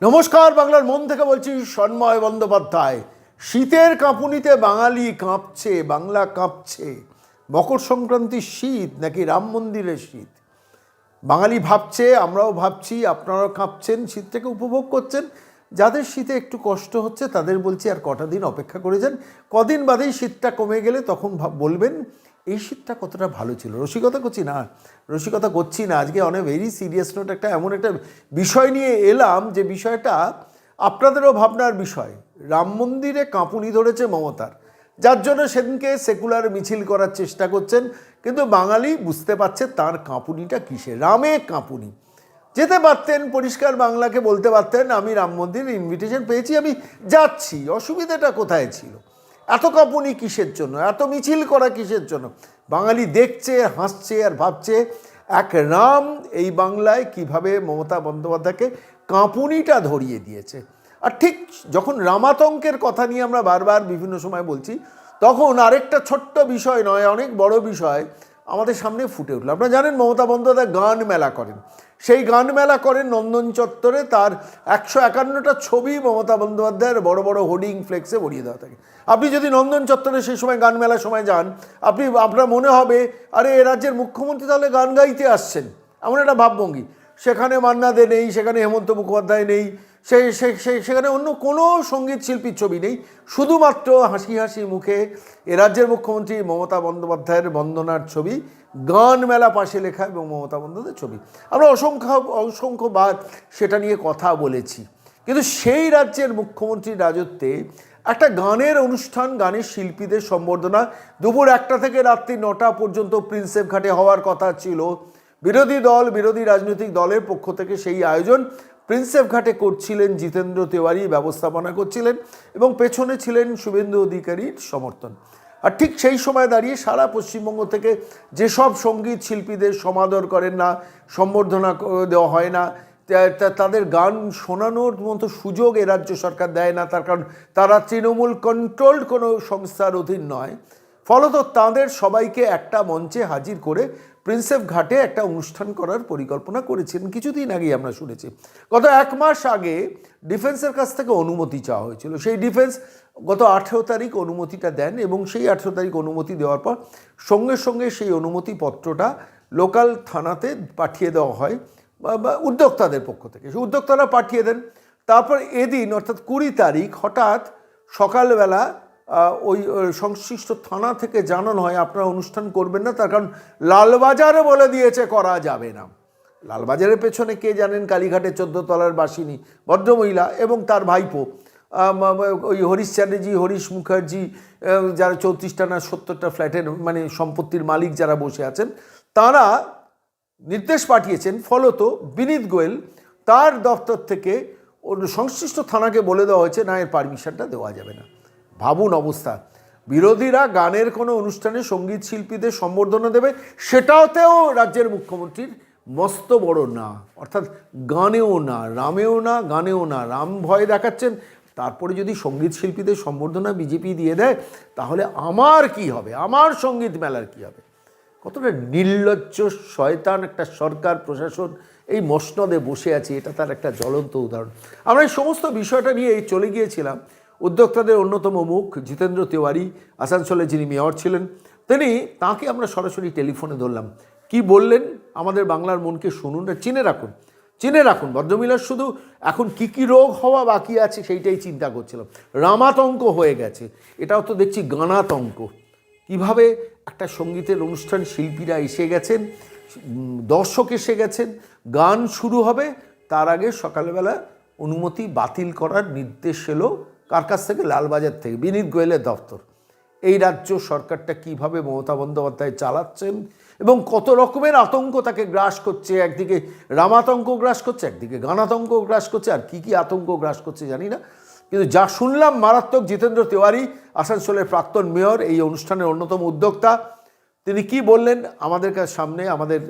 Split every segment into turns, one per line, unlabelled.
নমস্কার, বাংলার মন থেকে বলছি সন্ময় বন্দ্যোপাধ্যায়। শীতের কাঁপুনিতে বাঙালি কাঁপছে, বাংলা কাঁপছে। মকর সংক্রান্তির শীত, নাকি রাম মন্দিরের শীত? বাঙালি ভাবছে, আমরাও ভাবছি, আপনারাও কাঁপছেন শীতটাকে উপভোগ করছেন। যাদের শীতে একটু কষ্ট হচ্ছে, তাদের বলছি আর কটা দিন অপেক্ষা করে যান। কদিন বাদেই শীতটা কমে গেলে তখন বলবেন এই শীতটা কতটা ভালো ছিল? রসিকতা করছি না, রসিকতা করছি না। আজকে অনেক ভেরি সিরিয়াস নোট একটা এমন একটা বিষয় নিয়ে এলাম যে বিষয়টা আপনাদেরও ভাবনার বিষয়। রাম মন্দিরে কাঁপুনি ধরেছে মমতার। যার জন্য সেদিনকে সেকুলার মিছিল করার চেষ্টা করছেন, কিন্তু বাঙালি বুঝতে পারছে তার কাঁপুনিটা কিসে রামে কাঁপুনি। যেতে পারতেন, পরিষ্কার বাংলাকে বলতে পারতেন, আমি রাম মন্দির ইনভিটেশন পেয়েছি, আমি যাচ্ছি। অসুবিধাটা কোথায় ছিল? এত কাঁপুনি কিসের জন্য? এত মিছিল করা কিসের জন্য? বাঙালি দেখছে, হাসছে আর ভাবছে, এক রাম এই বাংলায় কীভাবে মমতা বন্দ্যোপাধ্যায়কে কাঁপুনিটা ধরিয়ে দিয়েছে। আর ঠিক যখন রামাতঙ্কের কথা নিয়ে আমরা বারবার বিভিন্ন সময় বলছি, তখন আরেকটা ছোট্ট বিষয় নয়, অনেক বড় বিষয় আমাদের সামনে ফুটে উঠল। আপনারা জানেন মমতা বন্দ্যোপাধ্যায় গান মেলা করেন। সেই গান মেলা করেন নন্দন চত্বরে, তার একশো একান্নটা ছবি মমতা বন্দ্যোপাধ্যায়ের বড় বড় হোর্ডিং ফ্লেক্সে ভরিয়ে দেওয়া থাকে। আপনি যদি নন্দন চত্বরে সেই সময় গান মেলার সময় যান, আপনি, আপনার মনে হবে, আরে, এ রাজ্যের মুখ্যমন্ত্রী তাহলে গান গাইতে আসছেন। এমন একটা ভাবভঙ্গি। সেখানে মান্না দে নেই, সেখানে হেমন্ত মুখোপাধ্যায় নেই সেই সেখানে অন্য কোনো সংগীত শিল্পীর ছবি নেই। শুধুমাত্র হাসি হাসি মুখে এ রাজ্যের মুখ্যমন্ত্রী মমতা বন্দ্যোপাধ্যায়ের বন্দনার ছবি, গান মেলা পাশে লেখা এবং মমতা বন্দ্যোপাধ্যায়ের ছবি। আমরা অসংখ্য অসংখ্যবার সেটা নিয়ে কথা বলেছি। কিন্তু সেই রাজ্যের মুখ্যমন্ত্রীর রাজত্বে একটা গানের অনুষ্ঠান, গানের শিল্পীদের সম্বর্ধনা দুপুর একটা থেকে রাত্রি নটা পর্যন্ত প্রিন্সেপ ঘাটে হওয়ার কথা ছিল। বিরোধী দল, বিরোধী রাজনৈতিক দলের পক্ষ থেকে সেই আয়োজন প্রিন্সেপ ঘাটে করছিলেন জিতেন্দ্র তেওয়ারি, ব্যবস্থাপনা করছিলেন এবং পেছনে ছিলেন শুভেন্দু অধিকারীর সমর্থন। আর ঠিক সেই সময় দাঁড়িয়ে সারা পশ্চিমবঙ্গ থেকে যেসব সংগীত শিল্পীদের সমাদর করেন না, সম্বর্ধনা দেওয়া হয় না তাদের গান শোনানোর মতো সুযোগ এ রাজ্য সরকার দেয় না, তার কারণ তারা তৃণমূল কন্ট্রোলড কোনো সংস্থার অধীন নয়। ফলত তাদের সবাইকে একটা মঞ্চে হাজির করে প্রিন্সেপ ঘাটে একটা অনুষ্ঠান করার পরিকল্পনা করেছিলেন কিছুদিন আগেই আমরা শুনেছি। গত এক মাস আগে ডিফেন্সের কাছ থেকে অনুমতি চাওয়া হয়েছিল। সেই ডিফেন্স গত আঠেরো তারিখ অনুমতিটা দেন এবং সেই আঠেরো তারিখ অনুমতি দেওয়ার পর সঙ্গে সঙ্গে সেই অনুমতি পত্রটা লোকাল থানাতে পাঠিয়ে দেওয়া হয় বা- উদ্যোক্তাদের পক্ষ থেকে। সেই উদ্যোক্তারা পাঠিয়ে দেন। তারপর এদিন, অর্থাৎ কুড়ি তারিখ হঠাৎ সকালবেলা ওই সংশ্লিষ্ট থানা থেকে জানানো হয়, আপনারা অনুষ্ঠান করবেন না, তার কারণ লালবাজারে বলে দিয়েছে, করা যাবে না। লালবাজারের পেছনে কে জানেন? কালীঘাটে চোদ্দ তলার বাসিনী, ভদ্রমহিলা এবং তার ভাইপো। ওই হরিশ চ্যাটার্জি, হরিশ মুখার্জি যারা চৌত্রিশটা না সত্তরটা ফ্ল্যাটের মানে সম্পত্তির মালিক যারা বসে আছেন, তারা নির্দেশ পাঠিয়েছেন, ফলত বিনীত গোয়েল তার দপ্তর থেকে সংশ্লিষ্ট থানাকে বলে দেওয়া হয়েছে, না, এর পারমিশনটা দেওয়া যাবে না। ভাবুন অবস্থা। বিরোধীরা গানের কোনো অনুষ্ঠানে সংগীত শিল্পীদের সম্বর্ধনা দেবে সেটাতেও রাজ্যের মুখ্যমন্ত্রীর মস্ত বড় না। অর্থাৎ গানেও না, রামেও না, গানেও না, রাম ভয় দেখাচ্ছেন। তারপরে যদি সংগীত শিল্পীদের সম্বর্ধনা বিজেপি দিয়ে দেয়, তাহলে আমার কি হবে? আমার সংগীত মেলার কি হবে? কতটা নির্লজ্জ, শয়তান একটা সরকার, প্রশাসন, এই মসনদে বসে আছে, এটা তার একটা জ্বলন্ত উদাহরণ। আমরা এই সমস্ত বিষয়টা নিয়ে চলে গিয়েছিলাম। উদ্যোক্তাদের অন্যতম মুখ জিতেন্দ্র তিওয়ারি আসানসোলে যিনি মেয়র ছিলেন, তিনি তাকে আমরা সরাসরি টেলিফোনে ধরলাম। কি বললেন? আমাদের বাংলার মনকে শুনুন, চিনে রাখুন। চিনে রাখুন ভদ্রমিলার শুধু এখন কি কি রোগ হওয়া বাকি আছে সেইটাই চিন্তা করছিলাম। রামাতঙ্ক হয়ে গেছে। এটাও তো দেখছি গানাতঙ্ক। কীভাবে একটা সঙ্গীতের অনুষ্ঠান শিল্পীরা এসে গেছেন দর্শক এসে গেছেন, গান শুরু হবে, তার আগে সকালবেলা অনুমতি বাতিল করার নির্দেশ এলো কার কাছ থেকে? লালবাজার থেকে। বিনীত গোয়েলের দপ্তর। এই রাজ্য সরকারটা কীভাবে মমতা বন্দ্যোপাধ্যায় চালাচ্ছেন এবং কত রকমের আতঙ্ক তাকে গ্রাস করছে? একদিকে রামাতঙ্ক গ্রাস করছে, একদিকে গানাতঙ্ক গ্রাস করছে, আর কি কি আতঙ্ক গ্রাস করছে জানি না। কিন্তু যা শুনলাম, মারাত্মক জিতেন্দ্র তিওয়ারি, আসানসোলের প্রাক্তন মেয়র, এই অনুষ্ঠানের অন্যতম উদ্যোক্তা, তিনি কি বললেন আমাদের কাছে সামনে, আমাদের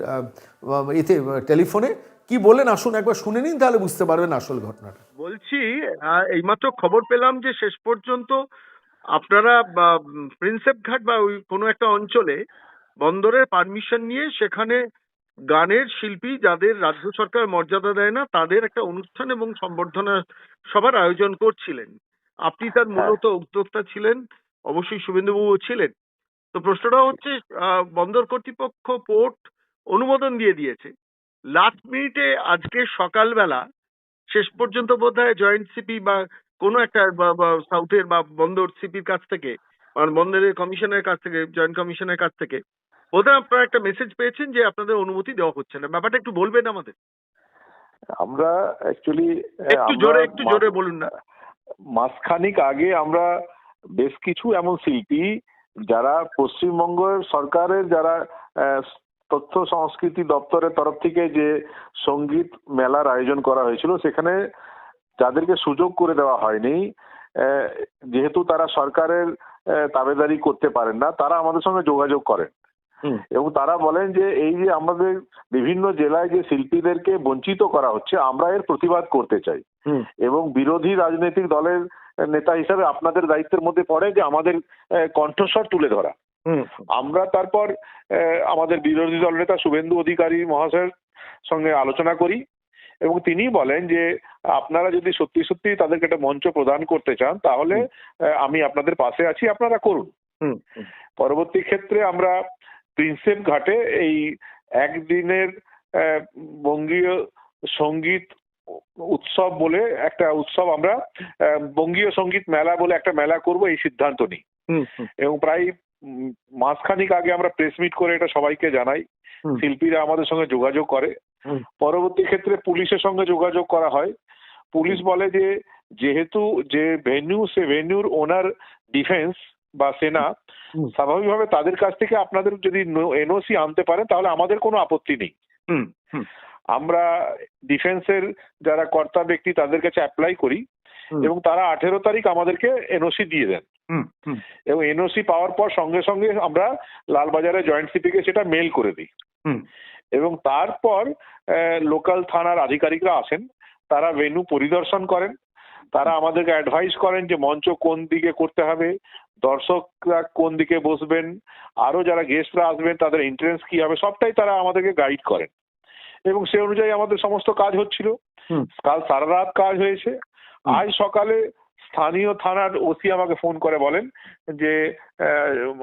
এতে টেলিফোনে? কি বলেন? আসুন একবার শুনে নিন তাহলে বুঝতে পারবেন আসল ঘটনাটা।
বলছি এইমাত্র খবর পেলাম যে শেষ পর্যন্ত আপনারা প্রিন্সেপ ঘাট বা ওই কোনো একটা অঞ্চলে বন্দরের পারমিশন নিয়ে সেখানে গানের শিল্পী যাদের রাজ্য সরকার মর্যাদা দেয় না তাদের একটা অনুষ্ঠান এবং সম্বর্ধনা সবার আয়োজন করছিলেন। আপনি তার
হ্যাঁ।
মূলত উদ্যোক্তা ছিলেন অবশ্যই শুভেন্দুবাবু ছিলেন। তো প্রশ্নটা হচ্ছে আহ, বন্দর কর্তৃপক্ষ পোর্ট অনুমোদন দিয়ে দিয়েছে। লাস্ট মিনিটে আজকে সকালবেলা শেষ পর্যন্ত বোধ হয় জয়েন্ট সিপি বা কোনো একটা সাউথের বা বন্দর সিপির কাছ থেকে বন্দরের কমিশনের কাছ থেকে জয়েন্ট কমিশনের কাছ থেকে বোধহয় আপনারা একটা মেসেজ পেয়েছেন যে আপনাদের অনুমতি দেওয়া হচ্ছে না। ব্যাপারটা একটু বলবেন আমাদের।
আমরা অ্যাকচুয়ালি
একটু জোরে একটু জোরে বলুন না।
মাসখানিক আগে আমরা বেশ কিছু এমন শিল্পী যারা পশ্চিমবঙ্গের সরকারের যারা তথ্য সংস্কৃতি দপ্তরের তরফ থেকে যে সংগীত মেলার আয়োজন করা হয়েছিল সেখানে যাদেরকে সুযোগ করে দেওয়া হয়নি যেহেতু তারা সরকারের তাবেদারি করতে পারেন না তারা আমাদের সঙ্গে যোগাযোগ করেন। এবং তারা বলেন যে এই যে আমাদের বিভিন্ন জেলায় যে শিল্পীদেরকে বঞ্চিত করা হচ্ছে আমরা এর প্রতিবাদ করতে চাই। এবং বিরোধী রাজনৈতিক দলের নেতা হিসাবে আপনাদের দায়িত্বের মধ্যে পড়ে যে আমাদের কণ্ঠস্বর তুলে ধরা। আমরা তারপর আমাদের বিরোধী দল নেতা শুভেন্দু অধিকারী মহাশয়ের সঙ্গে আলোচনা করি এবং তিনি বলেন যে আপনারা যদি সত্যি সত্যি তাদেরকে একটা মঞ্চ প্রদান করতে চান তাহলে আমি আপনাদের পাশে আছি আপনারা করুন। পরবর্তী ক্ষেত্রে আমরা প্রিন্সেপ ঘাটে এই একদিনের বঙ্গীয় সংগীত উৎসব বলে একটা উৎসব আমরা বঙ্গীয় সংগীত মেলা বলে একটা মেলা করব এই সিদ্ধান্ত নিই। এবং প্রায় মাসখানিক আগে আমরা প্রেস মিট করে এটা সবাইকে জানাই। শিল্পীরা আমাদের সঙ্গে যোগাযোগ করে। পরবর্তী ক্ষেত্রে পুলিশের সঙ্গে যোগাযোগ করা হয়। পুলিশ বলে যে যেহেতু যে ভেন্যু সে ভেন্যুর ওনার ডিফেন্স বা সেনা। স্বাভাবিকভাবে তাদের কাছ থেকে আপনাদের যদি এনওসি আনতে পারেন তাহলে আমাদের কোনো আপত্তি নেই। আমরা ডিফেন্সের যারা কর্তা ব্যক্তি তাদের কাছে অ্যাপ্লাই করি। এবং তারা আঠেরো তারিখ আমাদেরকে এনওসি দিয়ে দেন। এবং এনওসি পাওয়ার পর সঙ্গে সঙ্গে আমরা লালবাজারে জয়েন্ট সিপিকে সেটা মেল করে দিই।
হুম।
এবং তারপর লোকাল থানার আধিকারিকরা আসেন তারা ভেন্যু পরিদর্শন করেন তারা আমাদেরকে অ্যাডভাইস করেন যে মঞ্চ কোন দিকে করতে হবে দর্শকরা কোন দিকে বসবেন আরও যারা গেস্টরা আসবেন তাদের এন্ট্রেন্স কি হবে সবটাই তারা আমাদেরকে গাইড করেন। এবং সে অনুযায়ী আমাদের সমস্ত কাজ হচ্ছিল। কাল সারা রাত কাজ হয়েছে। আজ সকালে স্থানীয় থানার ওসি আমাকে ফোন করে বলেন যে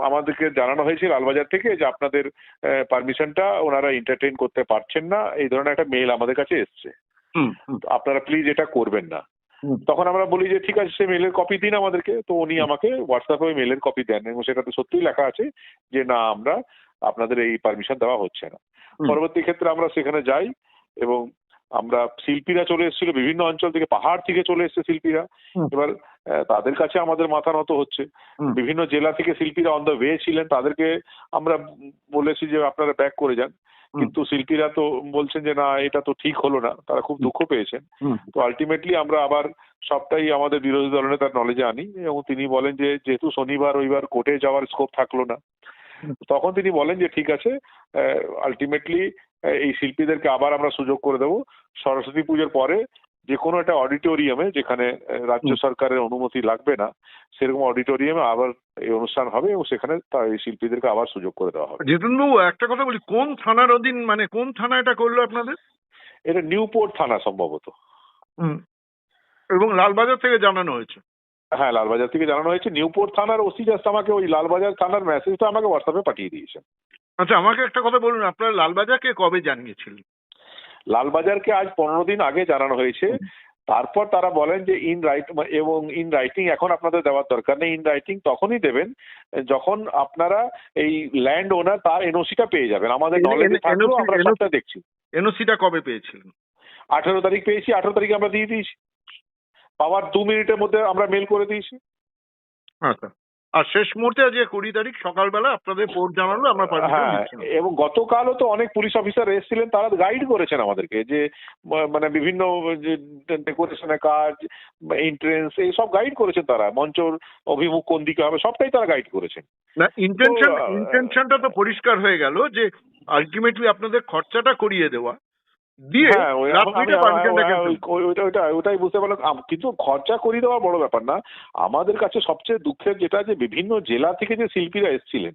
আমাদেরকে জানানো হয়েছে লালবাজার থেকে যে আপনাদের পারমিশনটা ওনারা এন্টারটেইন করতে পারছেন না। এই ধরনের একটা মেল আমাদের কাছে এসছে। আপনারা প্লিজ এটা করবেন না। তখন আমরা বলি যে ঠিক আছে সে মেলের কপি দিন আমাদেরকে। তো উনি আমাকে হোয়াটসঅ্যাপে ওই মেলের কপি দেন। এবং সেটাতে সত্যিই লেখা আছে যে না আমরা আপনাদের এই পারমিশন দেওয়া হচ্ছে না। পরবর্তী ক্ষেত্রে আমরা সেখানে যাই এবং আমরা শিল্পীরা চলে এসেছিল বিভিন্ন অঞ্চল থেকে পাহাড় থেকে চলে এসেছে শিল্পীরা। এবার তাদের কাছে আমাদের মাথা নত হচ্ছে। বিভিন্ন জেলা থেকে শিল্পীরা অন দ্য ওয়ে ছিলেন তাদেরকে আমরা বলেছি যে আপনারা ব্যাক করে যান। কিন্তু শিল্পীরা তো বলছেন যে না এটা তো ঠিক হলো না। তারা খুব দুঃখ পেয়েছেন। তো আলটিমেটলি আমরা আবার সবটাই আমাদের বিরোধী দলনেতার নলেজে আনি এবং তিনি বলেন যে যেহেতু শনিবার রবিবার কোর্টে যাওয়ার স্কোপ থাকল না। তখন তিনি বলেন যে ঠিক আছে আলটিমেটলি এই শিল্পীদেরকে আবার আমরা সুযোগ করে দেবো। সরস্বতী পুজোর পরে যে কোনো একটা অডিটোরিয়ামে যেখানে রাজ্য সরকারের অনুমতি লাগবে না সেরকম অডিটোরিয়ামে আবার এই অনুষ্ঠান হবে এবং সেখানে তা- এই শিল্পীদেরকে আবার সুযোগ করে দেওয়া হবে।
জিতেনবাবু একটা কথা বলি কোন থানার অধীন মানে কোন থানা এটা করল আপনাদের?
এটা নিউপোর্ট থানা সম্ভবত।
হুম। এবং লালবাজার থেকে জানানো হয়েছে।
হ্যাঁ লালবাজার থেকে জানানো হয়েছে। নিউপোর্ট থানার ওসি জাস্ট আমাকে ওই লালবাজার থানার মেসেজটা আমাকে হোয়াটসঅ্যাপে পাঠিয়ে দিয়েছেন।
আচ্ছা আমাকে একটা কথা বলুন আপনারা লালবাজারকে কবে জানিয়েছিলেন?
লালবাজারকে আজ পনেরো দিন আগে জানানো হয়েছে। তারপর তারা বলেন যে ইন রাইট এবং ইন রাইটিং এখন আপনাদের দেওয়ার দরকার নেই। ইন রাইটিং তখনই দেবেন যখন আপনারা এই ল্যান্ড ওনার তার এনওসিটা পেয়ে যাবেন। আমাদের নলেজে থাকলেও আমরা সবটা দেখছি।
এনওসিটা কবে পেয়েছিলেন?
আঠারো তারিখ পেয়েছি আঠেরো তারিখে আমরা দিয়ে দিয়েছি। পাওয়ার দু মিনিটের মধ্যে আমরা মেল করে দিয়েছি।
আচ্ছা। আর শেষ মুহূর্তে আজকে কুড়ি তারিখ সকালবেলা আপনাদের পোর্ট জানালো আমরা
হ্যাঁ। এবং গতকালও তো অনেক পুলিশ অফিসার এসেছিলেন তারা গাইড করেছেন আমাদেরকে যে মানে বিভিন্ন ডেকোরেশনের কাজ এন্ট্রেন্স এই সব গাইড করেছেন তারা মঞ্চর অভিমুখ কোন দিকে হবে সবটাই তারা গাইড করেছেন
না ইন্টেনশন ইন্টেনশনটা তো পরিষ্কার হয়ে গেল যে আলটিমেটলি আপনাদের খরচাটা করিয়ে দেওয়া দিয়ে
হ্যাঁ ওটাই বুঝতে পারলাম। কিন্তু খরচা করিয়ে দেওয়া বড় ব্যাপার না। আমাদের কাছে সবচেয়ে দুঃখের যেটা যে বিভিন্ন জেলা থেকে যে শিল্পীরা এসেছিলেন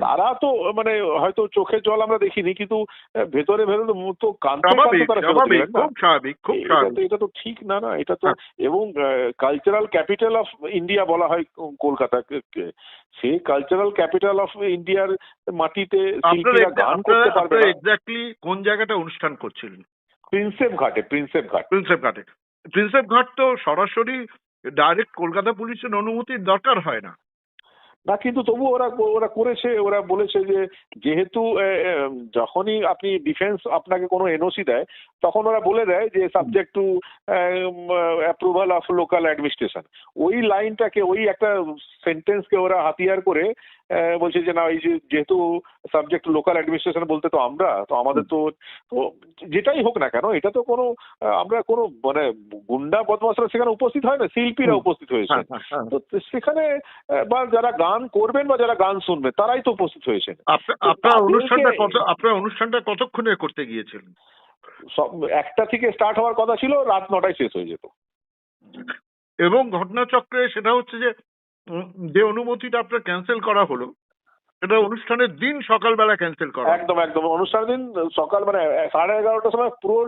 তারা তো মানে হয়তো চোখের জল আমরা দেখিনি কিন্তু ভেতরে ভেতরে তো এটা তো ঠিক না না এটা তো
হ্যাঁ।
এবং কালচারাল ক্যাপিটাল অফ ইন্ডিয়া বলা হয় কলকাতা। সেই কালচারাল ক্যাপিটাল অফ ইন্ডিয়ার মাটিতে শিল্পীরা গান করতে পারবে
এক্স্যাক্টলি কোন জায়গাটা অনুষ্ঠান করছিলেন?
প্রিন্সেপ ঘাটে, প্রিন্সেপ ঘাট।
প্রিন্সেপ ঘাটে। প্রিন্সেপ ঘাট তো সরাসরি ডাইরেক্ট কলকাতা পুলিশের অনুমতির দরকার হয় না।
না কিন্তু তবু ওরা ওরা করেছে ওরা বলেছে যে যেহেতু যখনই আপনি ডিফেন্স আপনাকে কোনো এনওসি দেয় তখন ওরা বলে দেয় যে subject to approval of local administration ওই লাইনটাকে ওই একটা সেন্টেন্সকে ওরা হাতিয়ার করে বলছে যে না এই যেহেতু সাবজেক্ট লোকাল অ্যাডমিনিস্ট্রেশন বলতে তো আমরা তো আমাদের তো যেটাই হোক না কেন এটা তো কোনো আমরা কোনো মানে গুন্ডা বদমাসরা সেখানে উপস্থিত হয় না শিল্পীরা উপস্থিত হয়েছে।
হ্যাঁ, হ্যাঁ, হ্যাঁ।
তো সেখানে বা যারা গান করবেন বা যারা গান শুনবেন তারাই তো উপস্থিত হয়েছেন।
আপনা- আপনার অনুষ্ঠানটা কত আপনার অনুষ্ঠানটা কতক্ষণে করতে গিয়েছিলেন?
সব একটা থেকে স্টার্ট হওয়ার কথা ছিল রাত নটায় শেষ হয়ে যেত।
এবং ঘটনাচক্রে সেটা হচ্ছে যে যে অনুমতিটা আপনার ক্যান্সেল করা হলো সেটা অনুষ্ঠানের দিন সকালবেলা ক্যান্সেল করা।
একদম একদম। অনুষ্ঠান দিন সকাল মানে সাড়ে এগারোটার সময় পুরো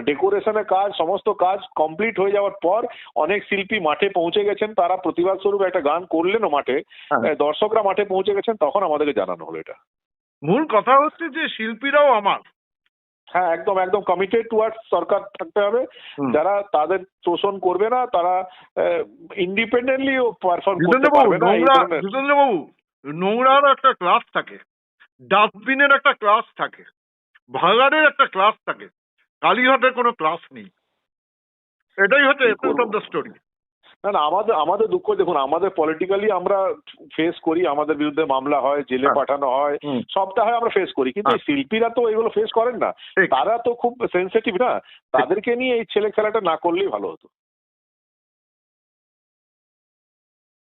ডেকোরেশনের কাজ সমস্ত কাজ কমপ্লিট হয়ে যাওয়ার পর অনেক শিল্পী মাঠে পৌঁছে গেছেন। তারা প্রতিবাদ স্বরূপ একটা গান করলেনও মাঠে।
হ্যাঁ।
দর্শকরা মাঠে পৌঁছে গেছেন তখন আমাদেরকে জানানো হলো এটা।
মূল কথা হচ্ছে যে শিল্পীরাও আমার।
হ্যাঁ একদম একদম। কমিটেড টুয়ার্ডস সরকার থাকতে হবে। যারা তাদের শোষণ করবে না তারা ইন্ডিপেন্ডেন্টলি পারফর্ম করতে পারবে না এই
নোংরা জিতেন্দ্রবাবু নোংরার একটা ক্লাস থাকে ডাস্টবিনের একটা ক্লাস থাকে ভাগাড়ের একটা ক্লাস থাকে কালীঘাটের কোনো ক্লাস নেই এটাই হচ্ছে? অফ দ্য স্টোরি
না না আমাদের আমাদের দুঃখ দেখুন আমাদের পলিটিক্যালি আমরা ফেস করি আমাদের বিরুদ্ধে মামলা হয় জেলে
হ্যাঁ।
পাঠানো হয়। সবটা হয় আমরা ফেস করি কিন্তু
হ্যাঁ।
শিল্পীরা তো এগুলো ফেস করেন না তারা তো খুব সেন্সিটিভ না তাদেরকে নিয়ে এই ছেলে খেলাটা না করলেই ভালো হতো